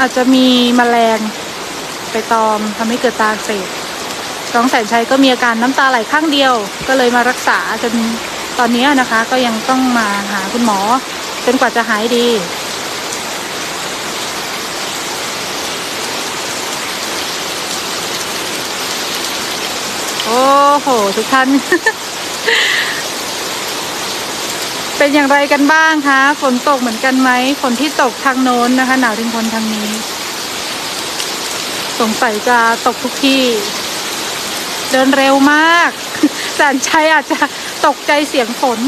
อาจจะมีแมลงไปตอมทำให้เกิดตาอักเสบน้องแสนชัยก็มีอาการน้ำตาไหลข้างเดียว ก็เลยมารักษาจนตอนนี้นะคะ ก็ยังต้องมาหาคุณหมอจนกว่าจะหายดีโอ้โห ทุกท่าน เป็นอย่างไรกันบ้างคะ ฝนตกเหมือนกันไหมฝนที่ตกทางโน้นนะคะ หนาวถึงคนทางนี้ สงสัยจะตกทุกที่ เดินเร็วมากแสนชัยอาจจะตกใจเสียงฝน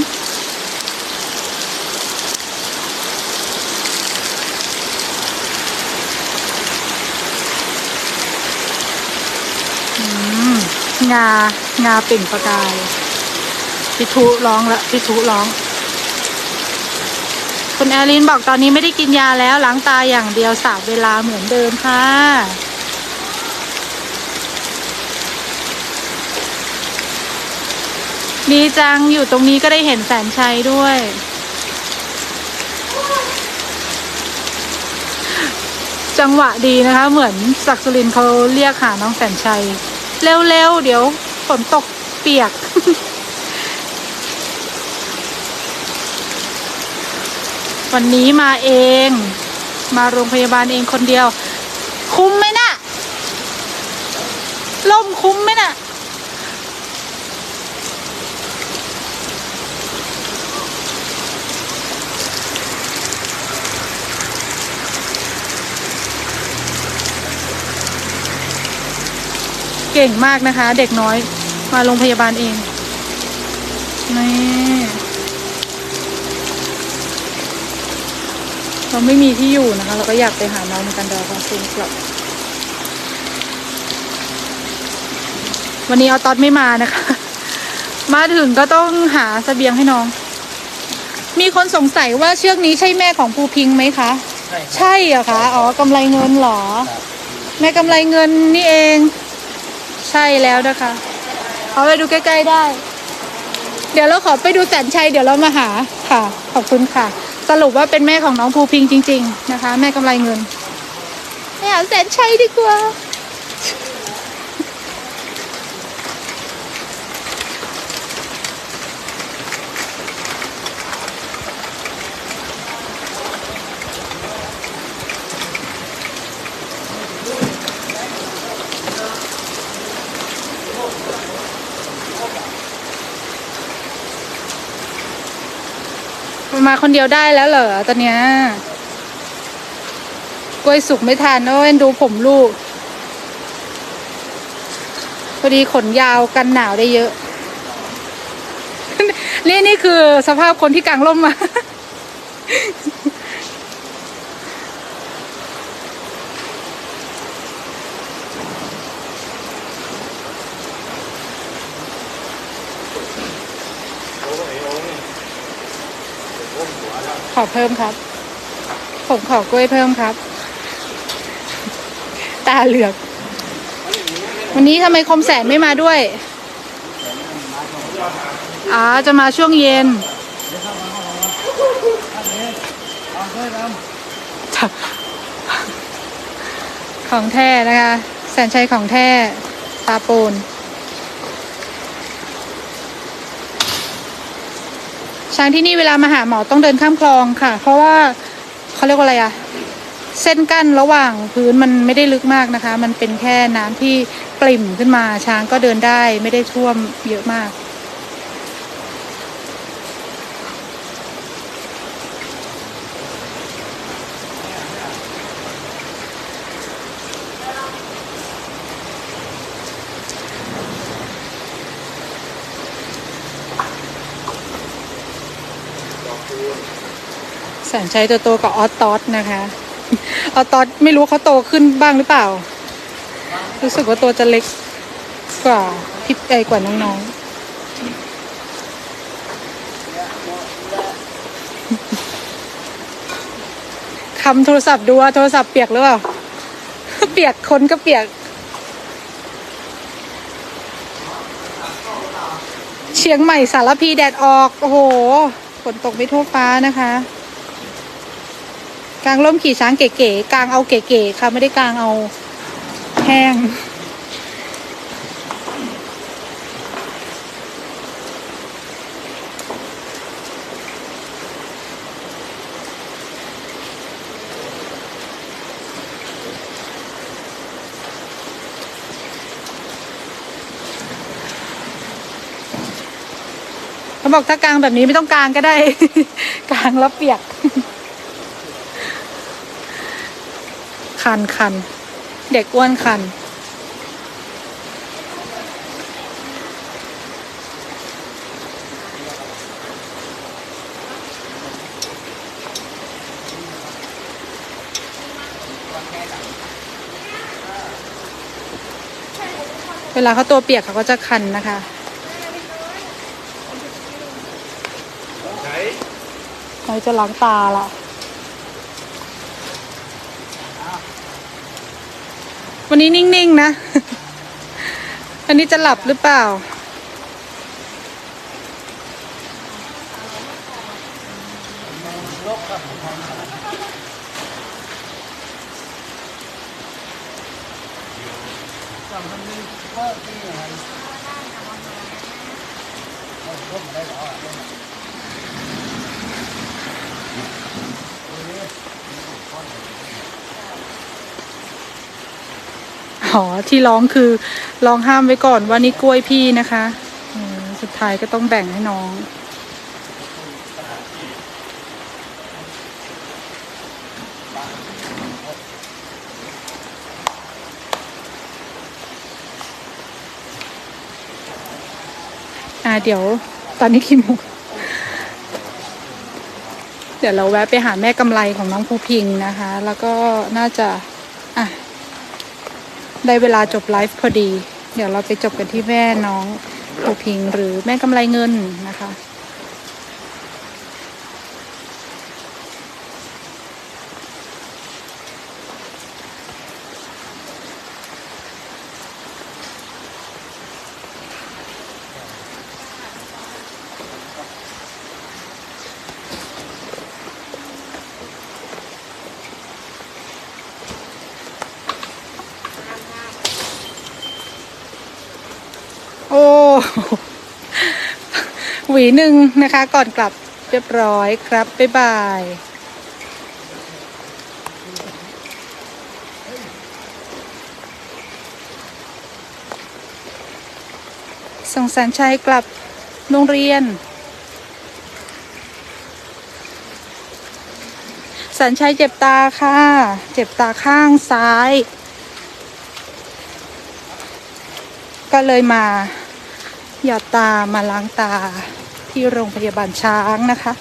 อืมงางาเปล่งประกายพิทุร้องละพิทุร้อง คุณแอลินบอกตอนนี้ไม่ได้กินยาแล้วล้างตาอย่างเดียวสาบเวลาเหมือนเดิมค่ะ ดีจังอยู่ตรงนี้ก็ได้เห็นแสนชัยด้วย จังหวะดีนะคะ เหมือนศักดิ์สุรินเขาเรียกหาน้องแสนชัย เร็วๆเดี๋ยวฝนตกเปียก วันนี้มาเอง มาโรงพยาบาลเองคนเดียว คุ้มไหมนะ่ะล่มคุ้มไหมน่ะเก่งมากนะคะ เด็กน้อยมาโรงพยาบาลเองนี่ เราไม่มีที่อยู่นะคะ เราก็อยากไปหาน้องเหมือนกันเดี๋ยวเราซูมกลับ วันนี้เอาตอดไม่มานะคะ มาถึงก็ต้องหาเสบียงให้น้อง มีคนสงสัยว่าเชือกนี้ใช่แม่ของภูพิงค์ไหมคะ ใช่ครับใช่เหรอคะ อ๋อกำไรเงินเหรอครับแม่กำไรเงินนี่เอง ใช่แล้วนะคะเอาไปดูใกล้ ๆได้ เดี๋ยวเราขอไปดูแสนชัยเดี๋ยวเรามาหาค่ะ ขอบคุณค่ะ สรุปว่าเป็นแม่ของน้องภูพิงจริง ๆ นะคะ แม่กำไรเงินไปหาแสนชัยดีกว่า มาคนเดียวได้แล้วเหรอตอนเนี้ยกล้วยสุกไม่ทานเอ้ยดูผมลูกพอดีขนยาวกันหนาวได้เยอะ นี่นี่คือสภาพคนที่กางร่มมา ขอเพิ่มครับ ผมขอกล้วยเพิ่มครับ ตาเหลือก วันนี้ทำไมคมแสนไม่มาด้วยอ๋อจะมาช่วงเย็นของแท้นะคะ แสนชัยของแท้ตาโปน ช้างที่นี่เวลามาหาหมอต้องเดินข้ามคลองค่ะ เพราะว่าเขาเรียกว่าอะไรอะเส้นกั้นระหว่างพื้นมันไม่ได้ลึกมากนะคะ มันเป็นแค่น้ำที่ปริ่มขึ้นมาช้างก็เดินได้ไม่ได้ท่วมเยอะมาก แสนชัยตัวโตกับออสตอสนะคะ ออสตอสไม่รู้เขาโตขึ้นบ้างหรือเปล่า รู้สึกว่าตัวจะเล็กกว่าพี่ใหญ่กว่าน้องๆคำโทรศัพท์ดูว่าโทรศัพท์เปียกหรือเปล่า เปียกคนก็เปียก เชียงใหม่สารพีแดดออก โอ้โหฝนตกไม่ทั่วฟ้านะคะ กลางร่มขี่ช้างเก๋ๆกลางเอาเก๋ๆค่ะไม่ได้กลางเอาแห้ง เขาบอกถ้ากลางแบบนี้ไม่ต้องกลางก็ได้ กลางแล้วเปียก คันคันเด็กอ้วนคัน เวลาเขาตัวเปียกเขาก็จะคันนะคะเราจะล้างตาละ วันนี้นิ่งๆนะ อันนี้จะหลับหรือเปล่า อ๋อที่ร้องคือร้องห้ามไว้ก่อนว่านี่กล้วยพี่นะคะสุดท้ายก็ต้องแบ่งให้น้องอ่าเดี๋ยวตอนนี้กี่โมงเดี๋ยวเราแวะไปหาแม่กำไรของน้องภูพิงนะคะ แล้วก็น่าจะ ได้เวลาจบไลฟ์พอดี เดี๋ยวเราไปจบกันที่แม่น้องภูพิงค์หรือแม่กำไรเงินนะคะ หวีหนึ่งนะคะ ก่อนกลับเรียบร้อยครับ บ๊ายบายส่งแสนชัยกลับโรงเรียนแสนชัยเจ็บตาค่ะ เจ็บตาข้างซ้าย ก็เลยมา หยอดตามาล้างตาที่โรงพยาบาลช้างนะคะ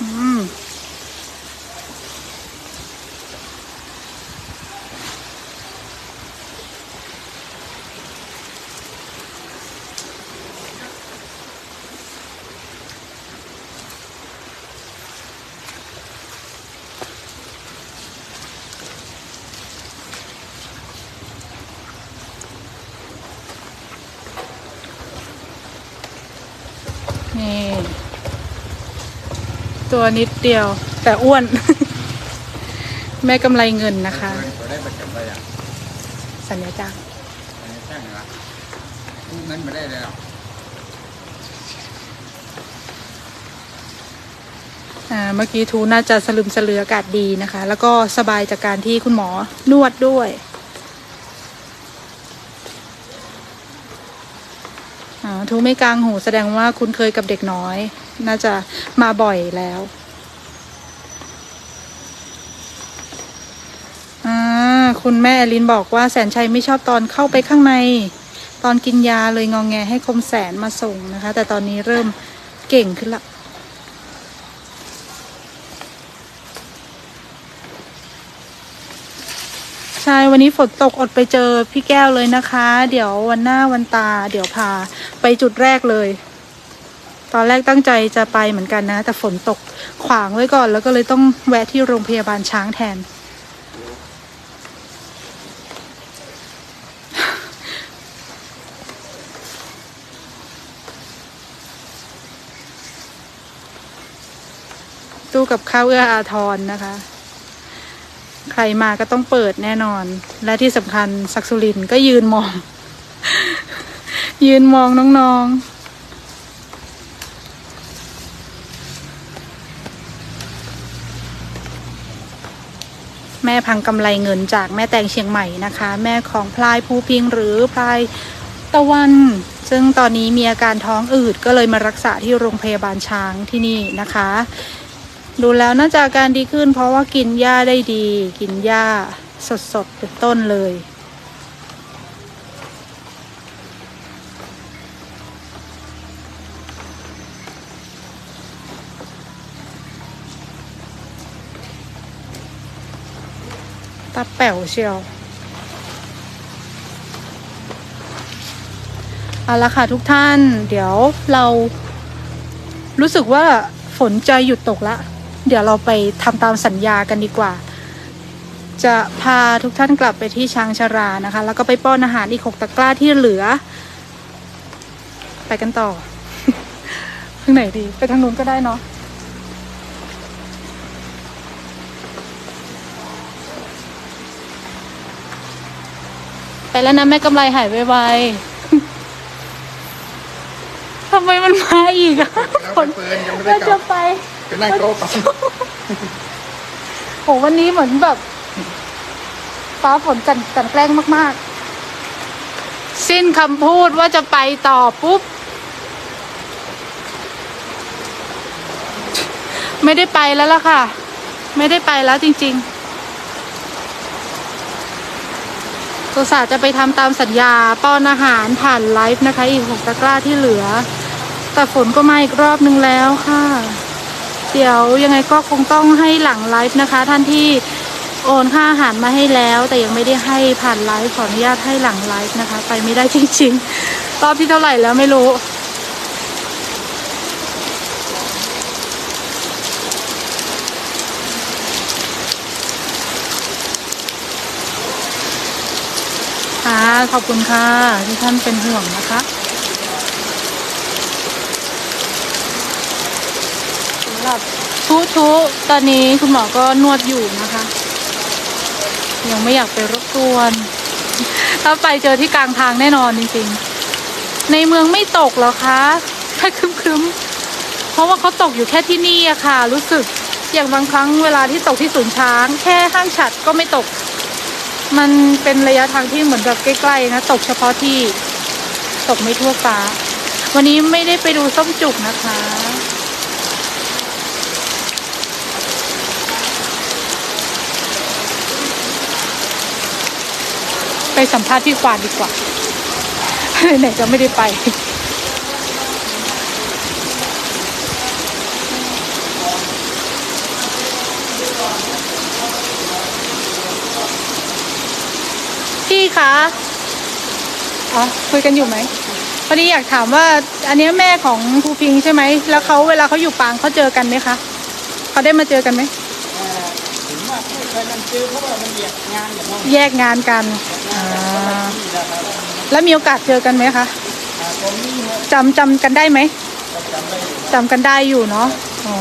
อืม นี่ ตัวนิดเดียว แต่อ้วน แม่กำไรเงินนะคะ ตัวได้ประจำได้ยังสัญญาจ้างอันนี้แจ้งนะกู้เงินมาได้แล้วอ่าเมื่อกี้ทูน่าจะสลึมสลืออากาศดีนะคะ แล้วก็สบายจากการที่คุณหมอนวดด้วยอ่าทูไม่กลางหูแสดงว่าคุ้นเคยกับเด็กน้อย น่าจะมาบ่อยแล้วอ่าคุณแม่ลินบอกว่าแสนชัยไม่ชอบตอนเข้าไปข้างใน ตอนกินยาเลยงองแงให้คมแสนมาส่งนะคะ แต่ตอนนี้เริ่มเก่งขึ้นละใช่วันนี้ฝนตกอดไปเจอพี่แก้วเลยนะคะ เดี๋ยววันหน้าวันตา เดี๋ยวพาไปจุดแรกเลย ตอนแรกตั้งใจจะไปเหมือนกันนะ แต่ฝนตกขวางไว้ก่อน แล้วก็เลยต้องแวะที่โรงพยาบาลช้างแทน ตู้กับข้าวเอื้ออาทรนะคะ ใครมาก็ต้องเปิดแน่นอน และที่สำคัญศักสุรินก็ยืนมอง ยืนมองน้องๆ แม่พังกำไรเงินจากแม่แตงเชียงใหม่นะคะ แม่ของพลายภูพิงหรือพลายตะวัน ซึ่งตอนนี้มีอาการท้องอืดก็เลยมารักษาที่โรงพยาบาลช้างที่นี่นะคะ ดูแล้วน่าจะอาการดีขึ้น เพราะว่ากินหญ้าได้ดี กินหญ้าสดๆเป็นต้นเลย ตาแป๋วเชียว เอาละค่ะทุกท่าน เดี๋ยวเรารู้สึกว่าฝนจะหยุดตกละ เดี๋ยวเราไปทำตามสัญญากันดีกว่า จะพาทุกท่านกลับไปที่ช้างชารานะคะ แล้วก็ไปป้อนอาหารอีกหกตะกร้าที่เหลือ ไปกันต่อทางไหนดี ไปทางนู้นก็ได้เนาะ ไปแล้วนะแม่กำไรหายไวๆทำไมมันมาอีกอะแล้วฝนเปินยังไม่ได้เรากจะลับไปจะนั่งโต๊ะก่อนโหวันนี้เหมือนแบบ ฟ้าฝนกันกันแกล้งมาก ๆ สิ้นคำพูดว่าจะไปต่อปุ๊บ ไม่ได้ไปแล้วล่ะค่ะ ไม่ได้ไปแล้วจริง ๆ ตัวสาจะไปทำตามสัญญาป้อนอาหารผ่านไลฟ์นะคะ อีกหกตะกร้าที่เหลือ แต่ฝนก็มาอีกรอบนึงแล้วค่ะ เดี๋ยวยังไงก็คงต้องให้หลังไลฟ์นะคะ ท่านที่โอนค่าอาหารมาให้แล้ว แต่ยังไม่ได้ให้ผ่านไลฟ์ขออนุญาตให้หลังไลฟ์นะคะ ไปไม่ได้จริงๆรอบที่เท่าไหร่แล้วไม่รู้ ขอบคุณค่ะที่ท่านเป็นห่วงนะคะสำหรับทุทุตอนนี้คุณหมอก็นวดอยู่นะคะ ยังไม่อยากไปรบกวน ถ้าไปเจอที่กลางทางแน่นอนจริงๆ ในเมืองไม่ตกหรอคะแค่ครึ้มๆ เพราะว่าเขาตกอยู่แค่ที่นี่อะค่ะ รู้สึกอย่างบางครั้งเวลาที่ตกที่ศูนย์ช้าง แค่ห้างฉัดก็ไม่ตก มันเป็นระยะทางที่เหมือนแบบใกล้ๆนะ ตกเฉพาะที่ตกไม่ทั่วฟ้า วันนี้ไม่ได้ไปดูส้มจุกนะคะ ไปสัมภาษณ์พี่ควานดีกว่าไหนๆจะไม่ได้ไป คะอ๋อคุยกันอยู่ไหมพอดีอยากถามว่า อันนี้แม่ของครูพิงใช่ไหม แล้วเขาเวลาเขาอยู่ปางเขาเจอกันไหมคะเขาได้มาเจอกันไหมผมว่าไม่เคยนั่นเจอเพราะว่ามันแยกงานอย่างน้อยแยกงานกันอ่าที่แล้วครับแล้วมีโอกาสเจอกันไหมคะอ่าตรงนี้เนี่ยจำจำกันได้ไหมจำได้อยู่จำกันได้อยู่เนาะอ๋อ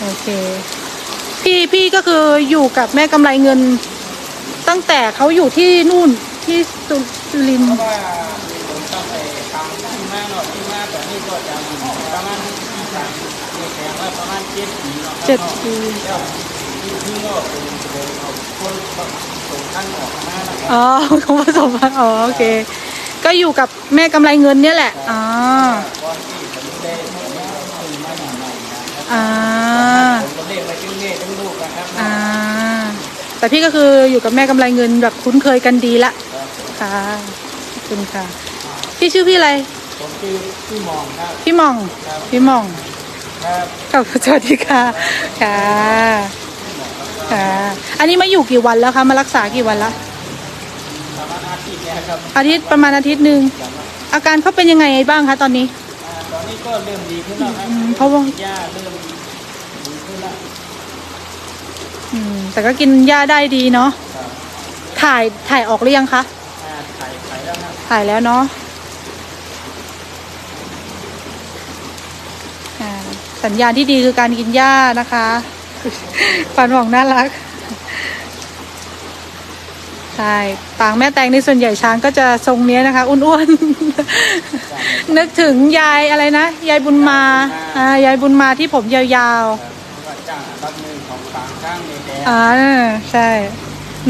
โอเค พี่พี่ก็คืออยู่กับแม่กำไรเงิน ตั้งแต่เขาอยู่ที่นู่นที่สุรินทเพร์ราะว่าผมต้องไปตามที่มาเนาะที่มาแต่นี่ก็จะประมาณที่สามนี่แสดงว่าประมาณเจ็ดปีเนาะเจ็ดปี แล้วที่ที่ก็เป็นเป็นเอาคนส่งท่านออกมาแล้วอ๋อเขาผสมมาอ๋อโอเค ก็อยู่กับแม่กำไรเงินเนี่ยแหละ อ๋อก่อนที่ผมได้ผมได้ซื้อมาใหม่ๆนะครับอ่า ผมก็เรียกมาจึงเรียกทั้งลูกนะครับ อ่า แต่พี่ก็คืออยู่กับแม่กำไรเงินแบบคุ้นเคยกันดีละค่ะขอบคุณค่ะ พี่ชื่อพี่อะไร ผมชื่อพี่มองครับ พี่หม่อง พี่หม่องครับขอบคุณสวัสดีค่ะค่ะค่ะอันอันนี้มาอยู่กี่วันแล้วคะมารักษากี่วันละประมาณอาทิตย์เนี้ครับอาทิตย์ประมาณอาทิตย์หนึ่งอาการเขาเป็นยังไงบ้างคะตอนนี้ อ่าตอนนี้ก็เริ่มดีขึ้นแล้วครับอืมเพราะว่าหญ้าเริ่มดีขึ้นแล้ว อืม แต่ก็กินยาได้ดีเนาะครับถ่ายถ่ายออกหรือยังคะอ่าไข่ไข่แล้วครับถ่ายแล้วเนาะอ่าสัญญาณที่ดีคือการกินหญ้านะคะฟันหว่องน่ารักใช่ปางแม่แตงในส่วนใหญ่ช้างก็จะทรงเนี้ยนะคะ อ้วนๆ นึกถึงยายอะไรนะ ยายบุญมา อ่ายายบุญมาที่ผมยาวครับว่าจ้าง อันดับหนึ่งของปางข้างในแดงๆอ่าใช่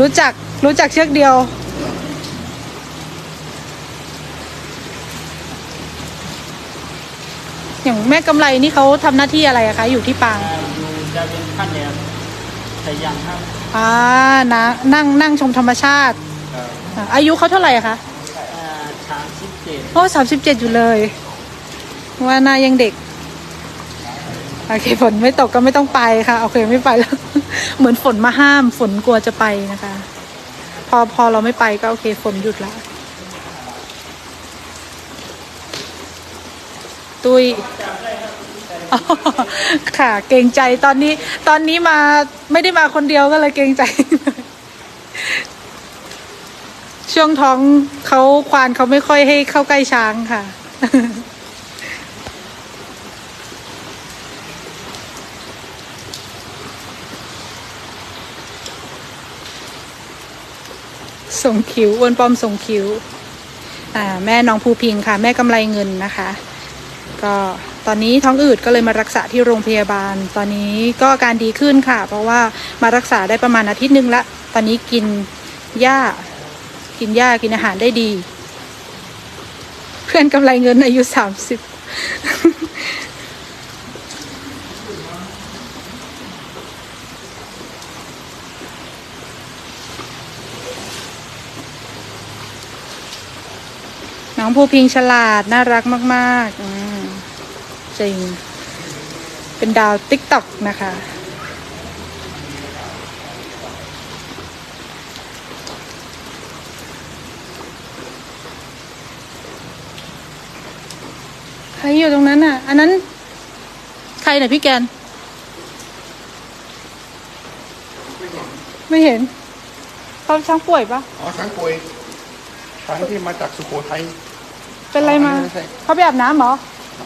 รู้จักรู้จักเชือกเดียว อย่างแม่กำไรนี่เขาทำหน้าที่อะไรอะคะ อยู่ที่ปาง อ่าอยู่จะเป็นขั้นแนวแต่ยังครับอ่านะนั่งนั่งชมธรรมชาติครับอ่าอายุเขาเท่าไหร่อะคะ อ่าช้างสิบเจ็ดโอ้สามสิบเจ็ดอยู่เลย ว่าหน้ายังเด็ก โอเคฝนไม่ตกก็ไม่ต้องไปค่ะโอเคไม่ไปแล้ว เหมือนฝนมาห้าม ฝนกลัวจะไปนะคะ พอพอเราไม่ไปก็โอเคฝนหยุดละตุยค่ะ เกรงใจตอนนี้ ตอนนี้มาไม่ได้มาคนเดียวก็เลยเกรงใจ ช่วงท้องเขาควานเขาไม่ค่อยให้เข้าใกล้ช้างค่ะ ส่งคิ้วอ้วนป้อมส่งคิ้วแม่น้องภูพิงค่ะ แม่กำไรเงินนะคะ ก็ตอนนี้ท้องอืดก็เลยมารักษาที่โรงพยาบาล ตอนนี้ก็อาการดีขึ้นค่ะ เพราะว่ามารักษาได้ประมาณอาทิตย์หนึงละ ตอนนี้กินหญ้า กินหญ้ากินอาหารได้ดี เพื่อนกำไรเงินอายุสามสิบ น้องภูพิงฉลาด น่ารักมากๆอืมจริง เป็นดาวติ๊กต็อกนะคะ ใครอยู่ตรงนั้นอะ อันนั้น ใครน่ะพี่แกน ไม่เห็นเขาช้างป่วยปะอ๋อช้างป่วยช้างที่มาจากสุโขทัย เป็นอะไรมา ไม่ใช่เขาไปอาบน้ำเหรอ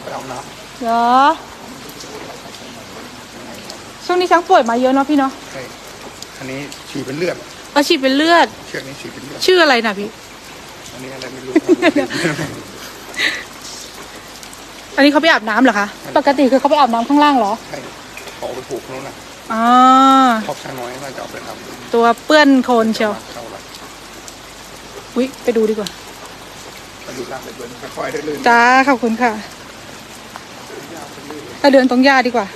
ไปเอาน้เหรอ ช่วงนี้ช้างป่วยมาเยอะเนาะพี่เนาะำใช่อันนี้ฉี่เป็นเลือด เอาฉีดเป็นเลือด เชือกนี้ฉี่เป็นเลือด ชื่ออะไรนะพี่ อันนี้อะไรไม่รู้ อันนี้เขาไปอาบน้ำเหรอคะ ปกติคือเขาไปอาบน้ำข้างล่างเหรอ ใช่ขอไปผูกนู้นนะอ๋อครอบช้างน้อยน่าจะเอาไปทตัวเปื้อนโคลนำเชียว เข้าละวิไปดูดีกว่า ไปดูล่างไปด้วยค่อยๆได้เลยจ้าขอบคุณค่ะเอาเดินตรงหญ้าดีกว่า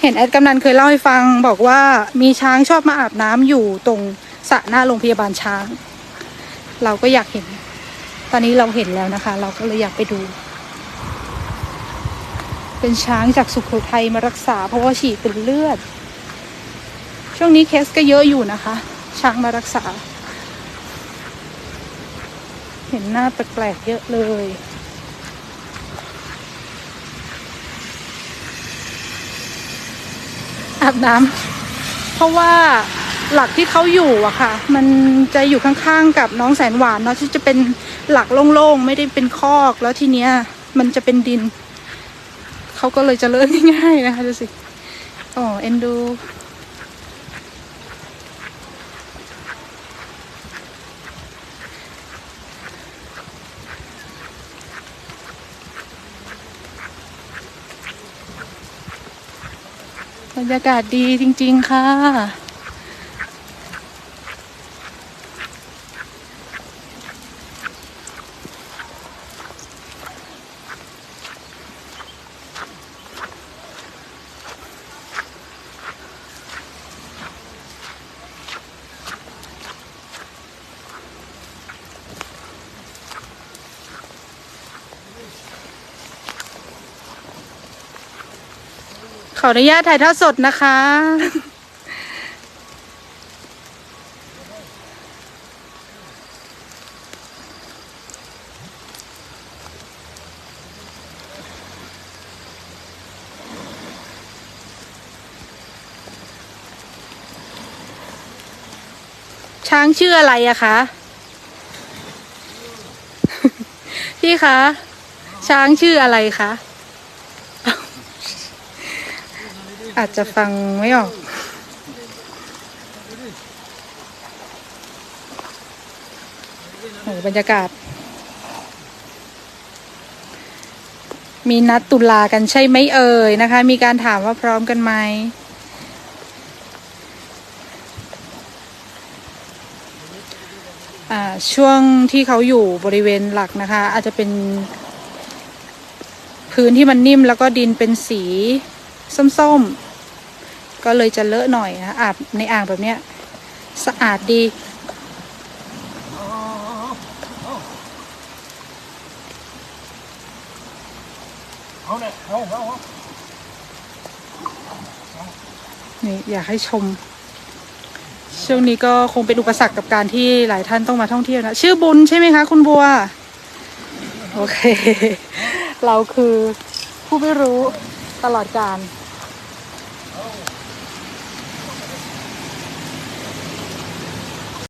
เห็นแอดกำนันเคยเล่าให้ฟังบอกว่ามีช้างชอบมาอาบน้ำอยู่ตรงสระหน้าโรงพยาบาลช้าง เราก็อยากเห็น ตอนนี้เราเห็นแล้วนะคะ เราก็เลยอยากไปดู เป็นช้างจากสุโขทัยมารักษา เพราะว่าฉีดเป็นเลือด ช่วงนี้เคสก็เยอะอยู่นะคะ ช้างมารักษา เห็นหน้าแปลกๆเยอะเลยอาบน้ำเพราะว่าหลักที่เขาอยู่อะค่ะ มันจะอยู่ข้างๆกับน้องแสนหวานเนาะที่จะเป็นหลักโล่งๆ ไม่ได้เป็นคอกแล้วทีเนี้ยมันจะเป็นดิน เขาก็เลยเจะเลิญง่ายๆนะคะดูสิอ๋อเอ็นดูบรรยากาศดีจริง ๆ ค่ะ ขออนุญาตถ่ายทอดสดนะคะ ช้างชื่ออะไรอะคะ พี่คะ ช้างชื่ออะไรคะ อาจจะฟังไม่ออก โหบรรยากาศ มีนัดตุลากันใช่ไหมเอ่ยนะคะ มีการถามว่าพร้อมกันไหมอ่าช่วงที่เขาอยู่บริเวณหลักนะคะ อาจจะเป็นพื้นที่มันนิ่มแล้วก็ดินเป็นสีส้มๆ ก็เลยจะเลอะหน่อยนะอาบในอ่างแบบเนี้ยสะอาดดี นี่อยากให้ชม ช่วงนี้ก็คงเป็นอุปสรรคกับการที่หลายท่านต้องมาท่องเที่ยวนะ ชื่อบุญใช่ไหมคะคุณบัว โอเค เราคือผู้ไม่รู้ตลอดการ